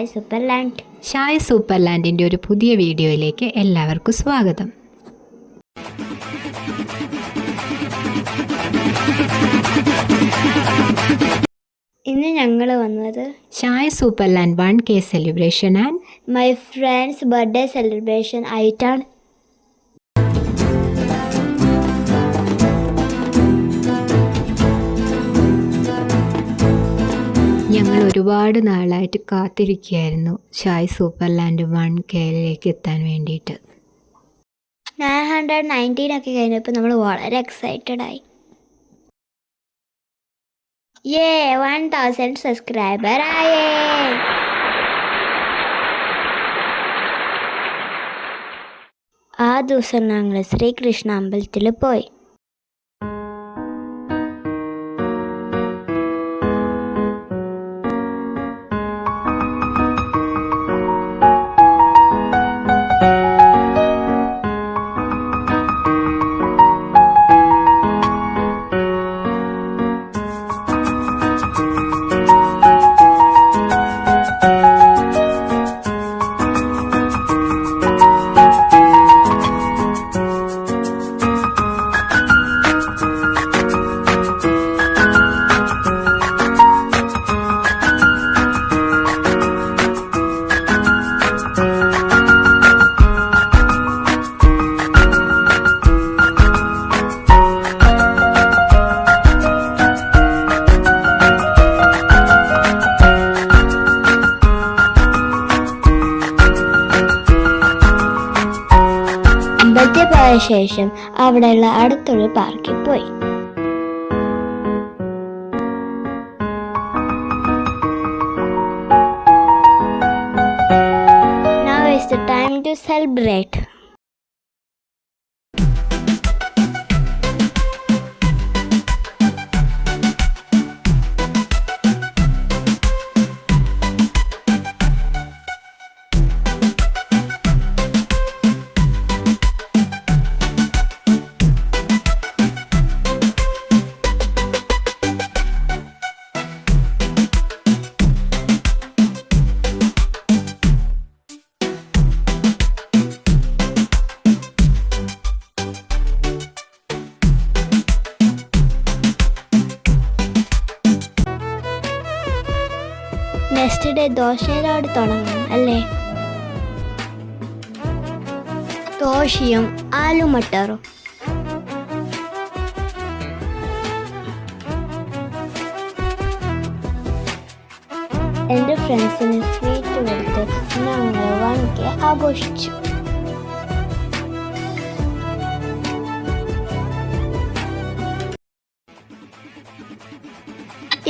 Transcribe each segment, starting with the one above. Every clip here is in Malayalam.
Shai super land Shai super ലാൻഡിന്റെ ഒരു പുതിയ വീഡിയോയിലേക്ക് എല്ലാവർക്കും സ്വാഗതം. ഇന്ന് ഞങ്ങൾ വന്നത് Shai super land one K celebration and my friends birthday celebration ആയിട്ടാണ്. ഞങ്ങൾ ഒരുപാട് നാളായിട്ട് കാത്തിരിക്കുകയായിരുന്നു ഷായ് സൂപ്പർ ലാൻഡ് വൺ കെയിലേക്ക് എത്താൻ വേണ്ടിയിട്ട്. നയൻ ഹൺഡ്രഡ് നയന്റീൻ ഒക്കെ കഴിഞ്ഞപ്പോൾ നമ്മൾ വളരെ എക്സൈറ്റഡ് ആയി. ഏ വൺ തൗസൻഡ് സബ്സ്ക്രൈബർ ആയേ. ആ ദിവസം ഞങ്ങൾ ശ്രീകൃഷ്ണ അമ്പലത്തിൽ പോയി. അമ്പലത്തിൽ പോയ ശേഷം അവിടെയുള്ള അടുത്തൊരു പാർക്കിൽ പോയി Now is the. Next day ദോശയിലോട് തുടങ്ങും അല്ലേ? ദോശയും ആലു മട്ടറും. എന്റെ ഫ്രണ്ട്സിന് സ്വീറ്റ് കൊടുത്ത് ഞങ്ങൾ വൺ ആഘോഷിച്ചു.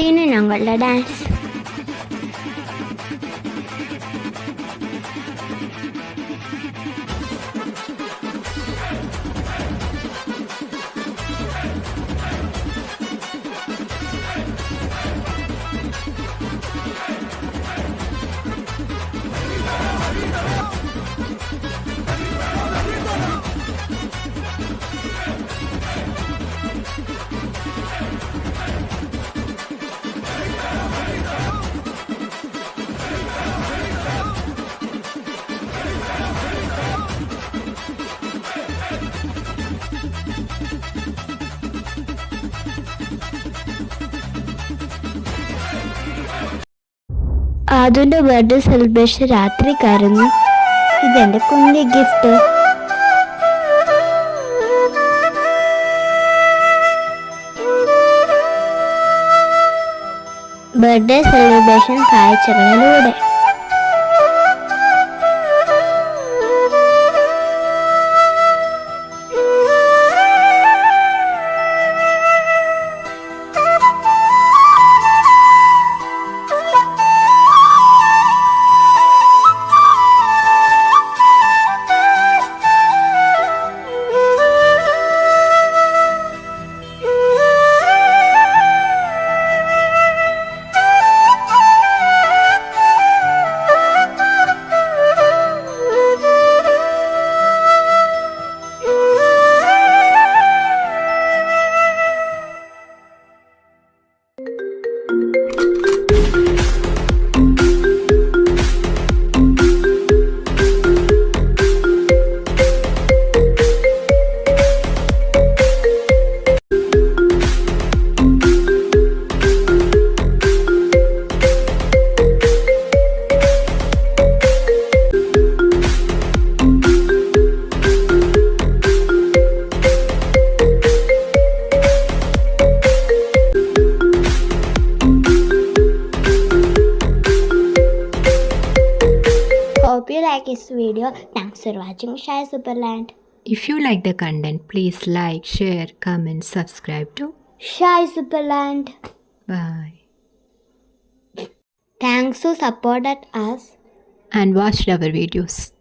ഇനി ഞങ്ങളുടെ ഡാൻസ്. അതിന്റെ ബർത്ത്ഡേ സെലിബ്രേഷൻ രാത്രി രാത്രിക്കായിരുന്നു ഇതെന്റെ കുഞ്ഞ് ഗിഫ്റ്റ് ബർത്ത്ഡേ സെലിബ്രേഷൻ കാഴ്ചകളിലൂടെ. Hope you like this video. Thanks for watching Shy Superland. If you like the content, please like, share, comment, subscribe to. Shy Superland. Bye. Thanks to supported us. And watch our videos.